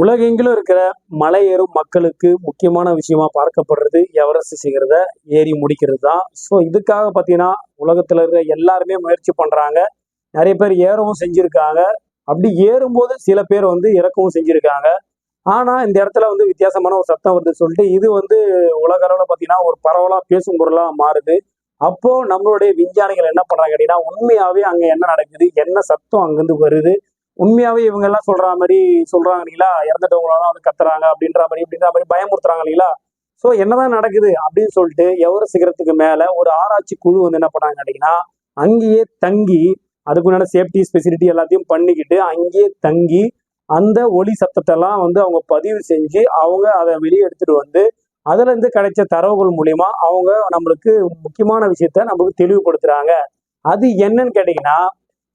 உலகெங்கிலும் இருக்கிற மலை ஏறும் மக்களுக்கு முக்கியமான விஷயமா பார்க்கப்படுறது எவரெஸ்ட் சிகரத ஏறி முடிக்கிறது தான். ஸோ இதுக்காக பார்த்தீங்கன்னா உலகத்தில் இருக்கிற எல்லாருமே முயற்சி பண்ணுறாங்க நிறைய பேர் ஏறவும் செஞ்சுருக்காங்க. அப்படி ஏறும்போது சில பேர் வந்து இறக்கவும் செஞ்சுருக்காங்க. ஆனால் இந்த இடத்துல வந்து வித்தியாசமான ஒரு சத்தம் வருது சொல்லிட்டு இது வந்து உலக அளவில் பார்த்தீங்கன்னா ஒரு பரவலாக பேசும் பொருளாக மாறுது. அப்போது நம்மளுடைய விஞ்ஞானிகள் என்ன பண்ணுறாங்க அப்படின்னா உண்மையாகவே அங்கே என்ன நடக்குது என்ன சத்தம் அங்கேருந்து வருது உண்மையாவே இவங்க எல்லாம் சொல்ற மாதிரி சொல்றாங்க இல்லைங்களா? இறந்துட்டவங்களாம் வந்து கத்துறாங்க அப்படின்ற மாதிரி அப்படின்ற மாதிரி பயமுறுத்துறாங்க இல்லைங்களா? ஸோ என்னதான் நடக்குது அப்படின்னு சொல்லிட்டு எவர சிகரத்துக்கு மேல ஒரு ஆராய்ச்சி குழு வந்து என்ன பண்ணாங்க கேட்டீங்கன்னா அங்கேயே தங்கி அதுக்குண்டான சேஃப்டி ஸ்பெசிலிட்டி எல்லாத்தையும் பண்ணிக்கிட்டு அங்கேயே தங்கி அந்த ஒளி சத்தத்தை எல்லாம் வந்து அவங்க பதிவு செஞ்சு அவங்க அதை வெளியே எடுத்துட்டு வந்து அதுல இருந்து கிடைச்ச தரவுகள் மூலியமா அவங்க நம்மளுக்கு முக்கியமான விஷயத்த நம்மளுக்கு தெளிவுபடுத்துறாங்க. அது என்னன்னு கேட்டீங்கன்னா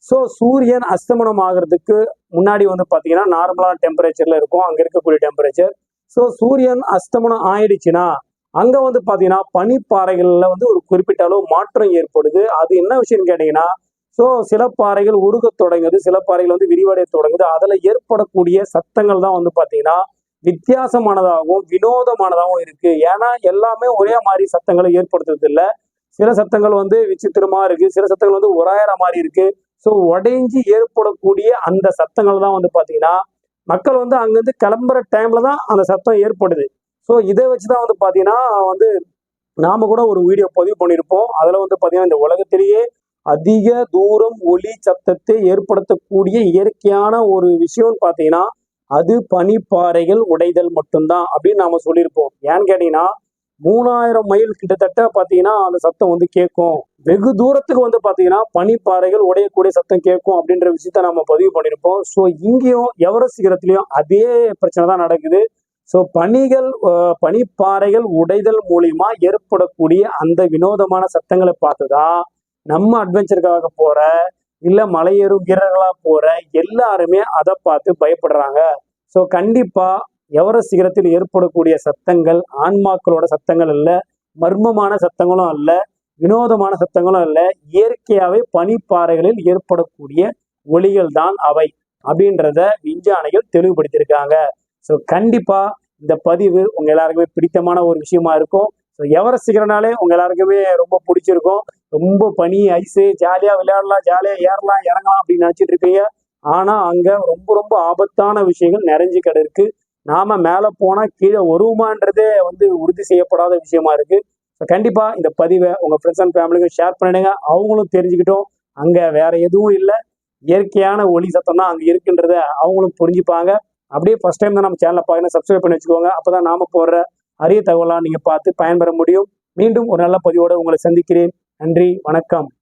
ஸோ சூரியன் அஸ்தமனம் ஆகிறதுக்கு முன்னாடி வந்து பார்த்தீங்கன்னா நார்மலான டெம்பரேச்சர்ல இருக்கும். அங்கே இருக்கக்கூடிய டெம்பரேச்சர் ஸோ சூரியன் அஸ்தமனம் ஆயிடுச்சுன்னா அங்கே வந்து பார்த்தீங்கன்னா பனிப்பாறைகளில் வந்து ஒரு குறிப்பிட்ட அளவு மாற்றம் ஏற்படுது. அது என்ன விஷயம்னு கேட்டீங்கன்னா ஸோ சில பாறைகள் உருக தொடங்குது. சில பாறைகள் வந்து விரிவடைய தொடங்குது. அதில் ஏற்படக்கூடிய சத்தங்கள் தான் வந்து பார்த்தீங்கன்னா வித்தியாசமானதாகவும் வினோதமானதாகவும் இருக்கு. ஏன்னா எல்லாமே ஒரே மாதிரி சத்தங்களை ஏற்படுத்துறது இல்லை சில சத்தங்கள் வந்து விசித்திரமா இருக்கு. சில சத்தங்கள் வந்து உராயிற மாதிரி இருக்கு. ஸோ உடைஞ்சி ஏற்படக்கூடிய அந்த சத்தங்கள் தான் வந்து பார்த்தீங்கன்னா மக்கள் வந்து அங்கேருந்து கிளம்புற டைம்ல தான் அந்த சத்தம் ஏற்படுது. ஸோ இதை வச்சு தான் வந்து பார்த்தீங்கன்னா வந்து நாம கூட ஒரு வீடியோ பதிவு பண்ணியிருப்போம். அதில் வந்து பார்த்தீங்கன்னா இந்த உலகத்திலேயே அதிக தூரம் ஒளி சத்தத்தை ஏற்படுத்தக்கூடிய இயற்கையான ஒரு விஷயம்னு பார்த்தீங்கன்னா அது பனிப்பாறைகள் உடைதல் மட்டும்தான் அப்படின்னு நாம சொல்லியிருப்போம். ஏன்னு கேட்டீங்கன்னா மூணாயிரம் மைல் கிட்டத்தட்ட பார்த்தீங்கன்னா அந்த சத்தம் வந்து கேட்கும். வெகு தூரத்துக்கு வந்து பார்த்தீங்கன்னா பனிப்பாறைகள் உடையக்கூடிய சத்தம் கேட்கும் அப்படின்ற விஷயத்த நம்ம பதிவு பண்ணியிருப்போம் ஸோ இங்கேயும் எவரெஸ்ட் சிகரத்துலையும் அதே பிரச்சனை தான் நடக்குது. ஸோ பனிகள் பனிப்பாறைகள் உடைதல் மூலியமா ஏற்படக்கூடிய அந்த வினோதமான சத்தங்களை பார்த்துதான் நம்ம அட்வென்ச்சருக்காக போற இல்லை மலையேறும் வீரர்களாக போற எல்லாருமே அதை பார்த்து பயப்படுறாங்க. ஸோ கண்டிப்பா எவரஸ்ட் சிகரத்தில் ஏற்படக்கூடிய சத்தங்கள் ஆன்மாக்களோட சத்தங்கள் அல்ல மர்மமான சத்தங்களும் அல்ல வினோதமான சத்தங்களும் அல்ல இயற்கையாகவே பனிப்பாறைகளில் ஏற்படக்கூடிய ஒளிகள் தான் அவை அப்படின்றத விஞ்ஞானிகள் தெளிவுபடுத்தியிருக்காங்க. ஸோ கண்டிப்பா இந்த பதிவு உங்க எல்லாருக்குமே பிடித்தமான ஒரு விஷயமா இருக்கும். ஸோ எவரெஸ்ட் சிகரனாலே உங்க எல்லாருக்குமே ரொம்ப பிடிச்சிருக்கும். ரொம்ப பனி ஐஸு ஜாலியாக விளையாடலாம் ஜாலியாக ஏறலாம் இறங்கலாம் அப்படின்னு நினச்சிட்டு இருப்பீங்க. ஆனால் அங்கே ரொம்ப ரொம்ப ஆபத்தான விஷயங்கள் நிறைஞ்சு கிடக்கு. நாம மேலே போனால் கீழே வருவோமான்றதே வந்து உறுதி செய்யப்படாத விஷயமா இருக்கு. ஸோ கண்டிப்பாக இந்த பதிவை உங்கள் ஃப்ரெண்ட்ஸ் அண்ட் ஃபேமிலிக்கு ஷேர் பண்ணிடுங்க. அவங்களும் தெரிஞ்சுக்கிட்டோம். அங்கே வேற எதுவும் இல்லை. இயற்கையான ஒளி சத்தம் தான் அங்கே இருக்குன்றத அவங்களும் புரிஞ்சுப்பாங்க. அப்படியே ஃபர்ஸ்ட் டைம் தான் நம்ம சேனலை பார்க்கணும் சப்ஸ்கிரைப் பண்ணி வச்சுக்கோங்க. அப்போ தான் நாம போடுற அரிய தகவலாம் நீங்கள் பார்த்து பயன்பெற முடியும். மீண்டும் ஒரு நல்ல பதிவோடு உங்களை சந்திக்கிறேன். நன்றி. வணக்கம்.